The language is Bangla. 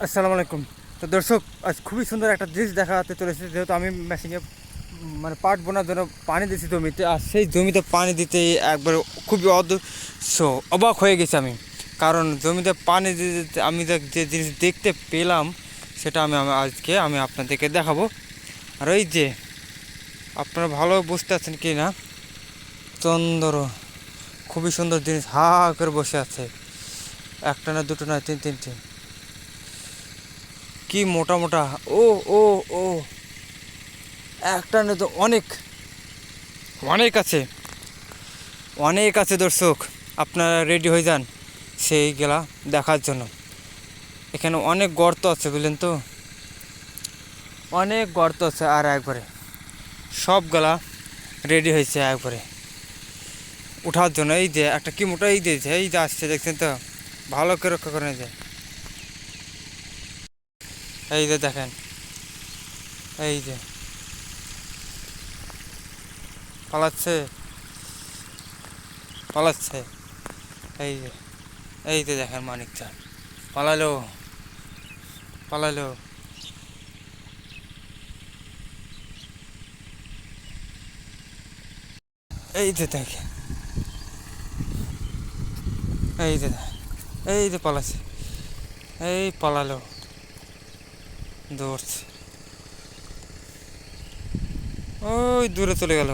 আসসালামু আলাইকুম। তো দর্শক, আজ খুবই সুন্দর একটা দৃশ্য দেখাতে চলেছে। যেহেতু আমি মেশিনে মানে পাট বোনার জন্য পানি দিচ্ছি জমিতে, আর সেই জমিতে পানি দিতে একবার খুবই অদৃশ্য অবাক হয়ে গেছি আমি। কারণ জমিতে পানি দিতে আমি যে- জিনিস দেখতে পেলাম, সেটা আমি আজকে আমি আপনাদেরকে দেখাবো। আর ওই যে, আপনারা ভালো বুঝতে পারছেন কি না? চন্দর, খুবই সুন্দর জিনিস হা, করে বসে আছে। একটা না, দুটো না, তিন, তিনটে। কি মোটা মোটা? ও ও ও। একটা তো অনেক। অনেক আছে। অনেক আছে দর্শক। আপনারা রেডি হয়ে যান সেই গেলা দেখার জন্য। এখানে অনেক গর্ত আছে, বুঝলেন তো? অনেক গর্ত আছে আর একবারে। সবগুলা রেডি হয়েছে একবারে। ওঠার জন্য এই যে একটা কি মোটা এই দিয়েছে এই যে আসছে, দেখছেন তো? ভালো করে রক্ষা করে যায় এই যে দেখেন। এই যে। পালাচ্ছে। পালাচ্ছে। এই যে। এই যে দেখেন মানিক চান পালালো। পালালো। এই যে দেখেন। এই যে এই যে পালাচ্ছে। এই পালালো। দৌড়ছে। ওই দূরে চলে গেল।